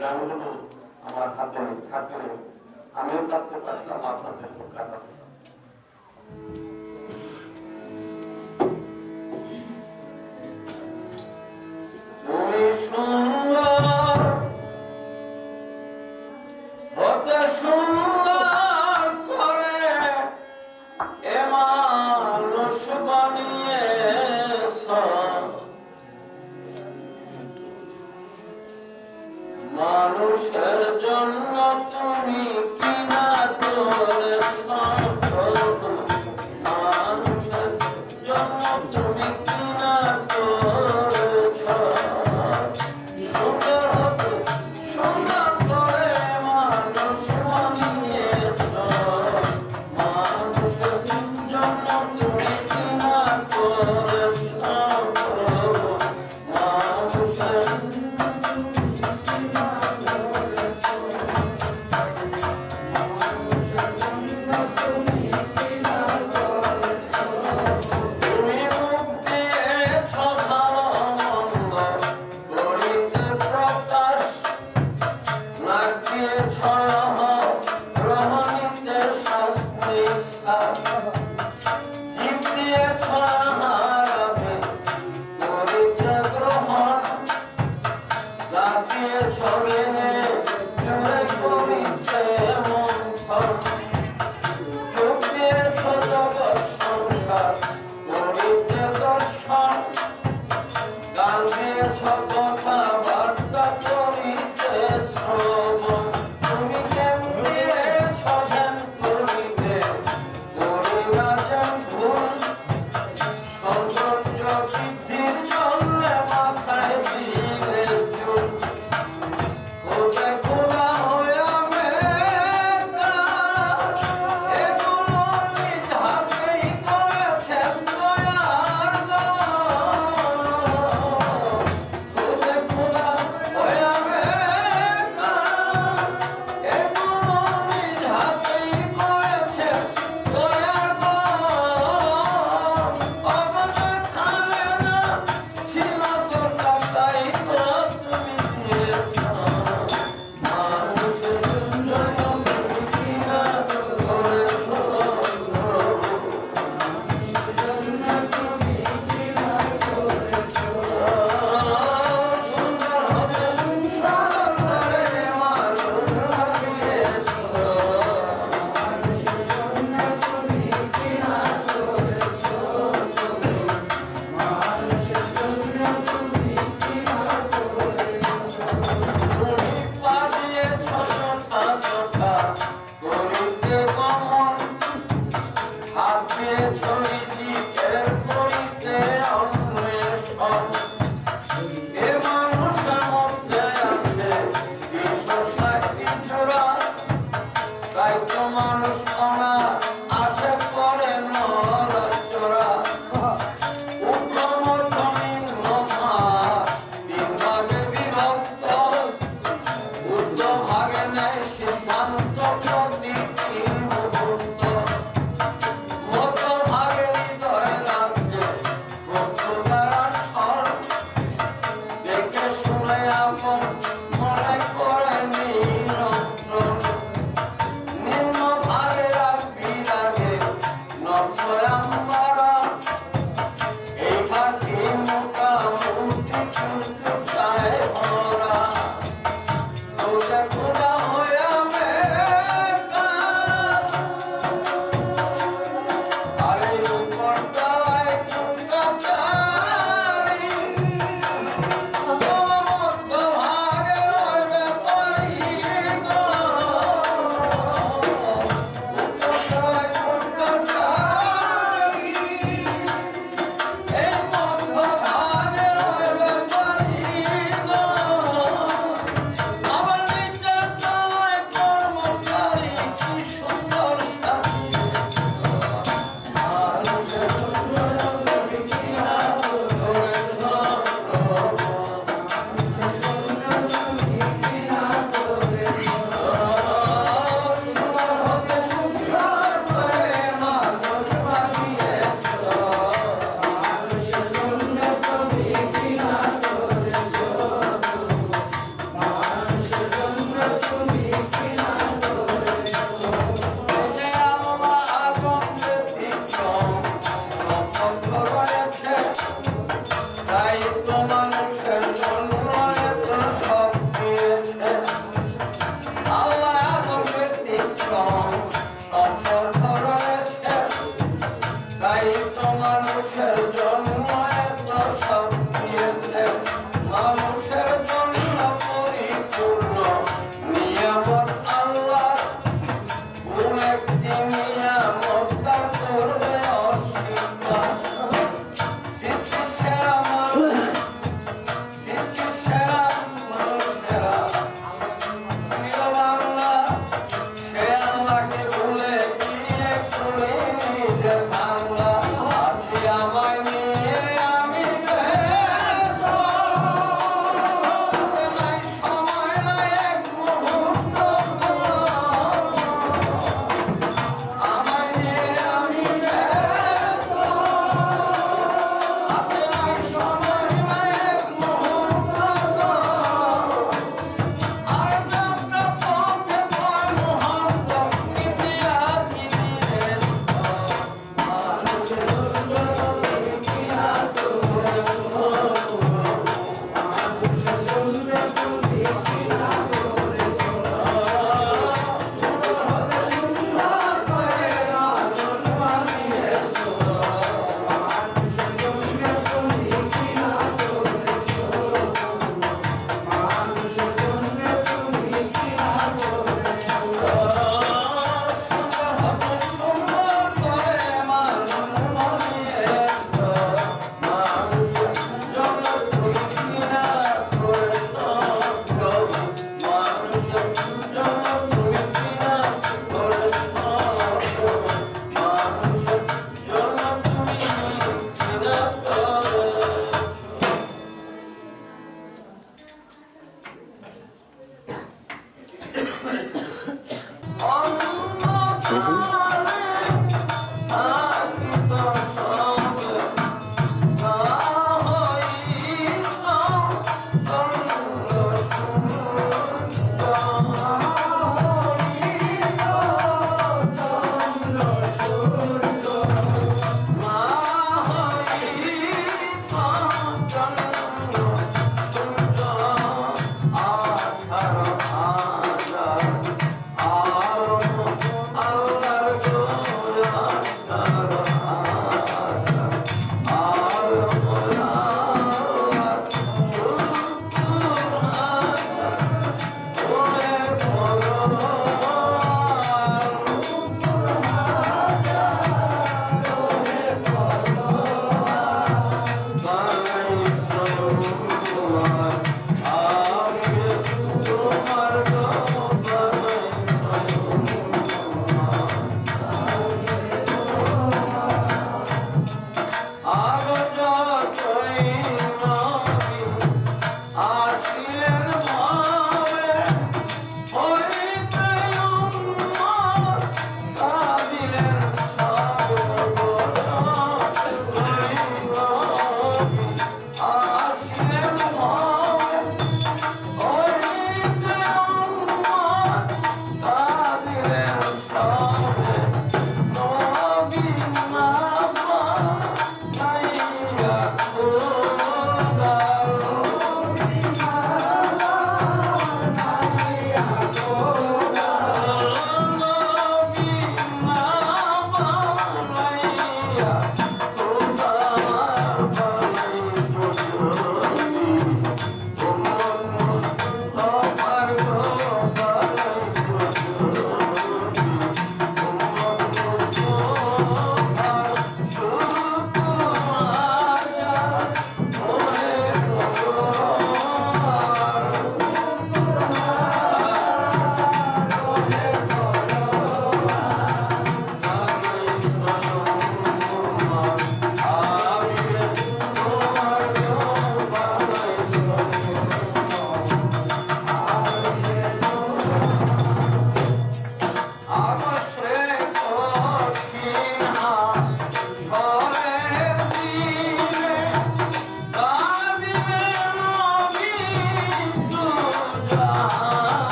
আমার হাতে থাকলে আমিও থাকতে পারতাম আপনাদের কাছে Ay Ayıp dolar bu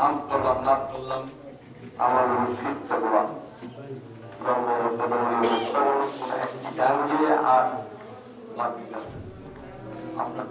আমি তো রান্না করলাম আমার মুসিদ চলবা একটি আর আপনার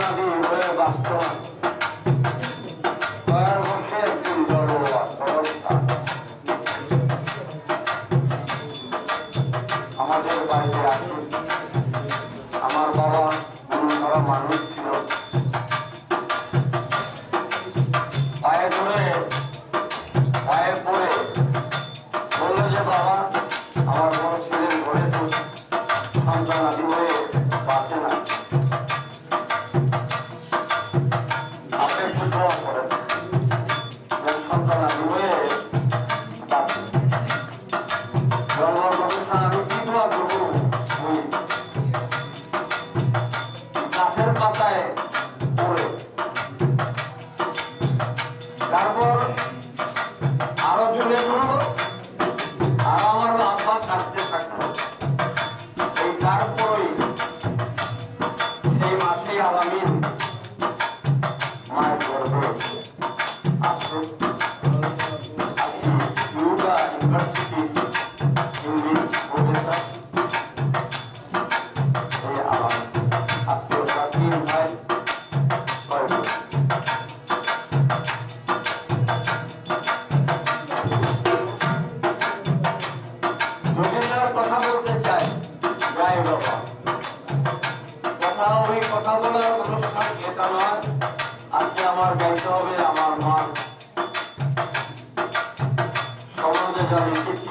사람이 왜 맞죠? কথা বলার অনুষ্ঠান এটা নয়। আজকে আমার গাইতে হবে আমার মা সমাজে যা নিশ্চিত